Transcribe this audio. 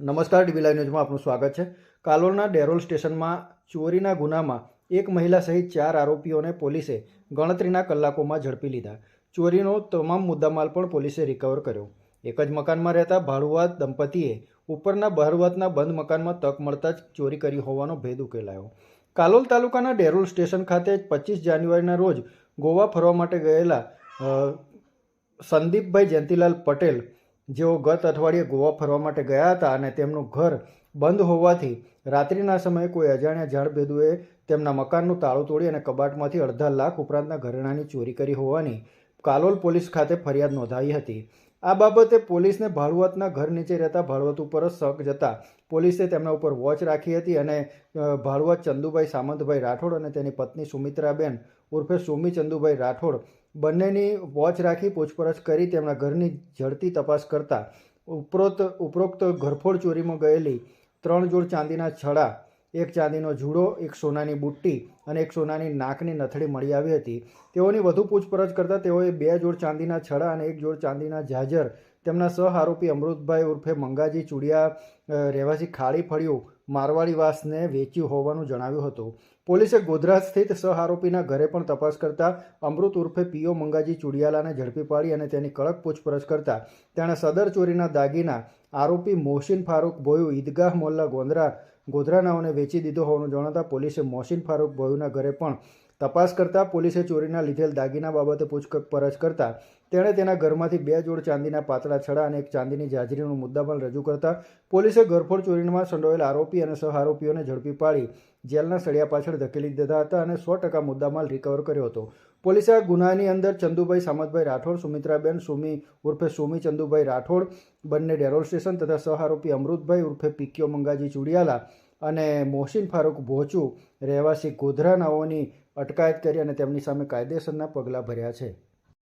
નમસ્કાર dB live ન્યૂઝમાં આપનું સ્વાગત છે. કાલોલના ડેરોલ સ્ટેશનમાં ચોરીના ગુનામાં એક મહિલા સહિત ચાર આરોપીઓને પોલીસે ગણતરીના કલાકોમાં ઝડપી લીધા. ચોરીનો તમામ મુદ્દામાલ પણ પોલીસે રિકવર કર્યો. એક જ મકાનમાં રહેતા ભાડુઆત દંપતીએ ઉપરના બહારવાતના બંધ મકાનમાં તક મળતા જ ચોરી કરી હોવાનો ભેદ ઉકેલાયો. કાલોલ તાલુકાના ડેરોલ સ્ટેશન ખાતે પચીસ જાન્યુઆરીના રોજ ગોવા ફરવા માટે ગયેલા સંદીપભાઈ જયંતિલાલ પટેલ જેઓ ગત અઠવાડિયે ગોવા ફરવા માટે ગયા હતા અને તેમનું ઘર બંધ હોવાથી રાત્રિના સમયે કોઈ અજાણ્યા ઝાડભેદુએ તેમના મકાનનું તાળું તોડી અને કબાટમાંથી અડધા લાખ ઉપરાંતના ઘરેણાની ચોરી કરી હોવાની કાલોલ પોલીસ ખાતે ફરિયાદ નોંધાઈ હતી. આ બાબતે પોલીસને ભાડુઆતના ઘર નીચે રહેતા ભાળવત ઉપર જ શક જતા પોલીસે તેમના ઉપર વોચ રાખી હતી અને ભાળવત ચંદુભાઈ સામંતભાઈ રાઠોડ અને તેની પત્ની સુમિત્રાબેન ઉર્ફે સુમી ચંદુભાઈ રાઠોડ બંનેની વોચ રાખી પૂછપરછ કરી તેમના ઘરની ઝડપી તપાસ કરતા ઉપરોક્ત ઉપરોક્ત ઘરફોડ ચોરીમાં ગયેલી ત્રણ જોડ ચાંદીના છડા એક ચાંદીનો જુડો, એક સોનાની બુટ્ટી અને એક સોનાની નાકની નથડી મળી આવી હતી. તેઓની વધુ પૂછપરછ કરતાં તેઓએ બે જોડ ચાંદીના છડા અને એક જોડ ચાંદીના જાજર. તેમના સહ આરોપી અમૃતભાઈ ઉર્ફે મંગાજી ચુડિયા રહેવાસી ખાડી ફળિયું મારવાડીવાસને વેચ્યું હોવાનું જણાવ્યું હતું. પોલીસે ગોધરા સ્થિત સહ આરોપીના ઘરે પણ તપાસ કરતા અમૃત ઉર્ફે પીઓ મંગાજી ચુડિયાલાને ઝડપી પાડી અને તેની કડક પૂછપરછ કરતા તેણે સદર ચોરીના દાગીના આરોપી મોહસિન ફારૂક ભોયુ ઈદગાહ મોલ્લા ગોંધરા ગોધરાનાઓને વેચી દીધો હોવાનું જણાતા પોલીસે મોહસિન ફારૂક ભોયુના ઘરે પણ તપાસ કરતા પોલીસે ચોરીના લીધેલ દાગીના બાબતે પૂછપરછ કરતા તેણે તેના ઘરમાંથી બે જોડ ચાંદીના પાતળા છડા અને એક ચાંદીની જાજરીનો મુદ્દામાલ રજૂ કરતા પોલીસે ઘરફોડ ચોરીમાં સંડોવેલ આરોપી અને સહ આરોપીઓને ઝડપી પાડી, જેલના સળિયા પાછળ ધકેલી દીધા હતા અને સો ટકા મુદ્દામાલ રિકવર કર્યો હતો. પોલીસે આ ગુનાની અંદર ચંદુભાઈ સામતભાઈ રાઠોડ, સુમિત્રાબેન સુમી ઉર્ફે સુમી ચંદુભાઈ રાઠોડ, બંને ડેરોલ સ્ટેશન તથા સહઆરોપી અમૃતભાઈ ઉર્ફે પીક્યો મંગાજી ચુડિયાલા અને મોહસિન ફારૂક ભોચુ, રહેવાસી ગોધરાનાઓની અટકાયત કરી અને તેમની સામે કાયદેસરના પગલાં ભર્યા છે.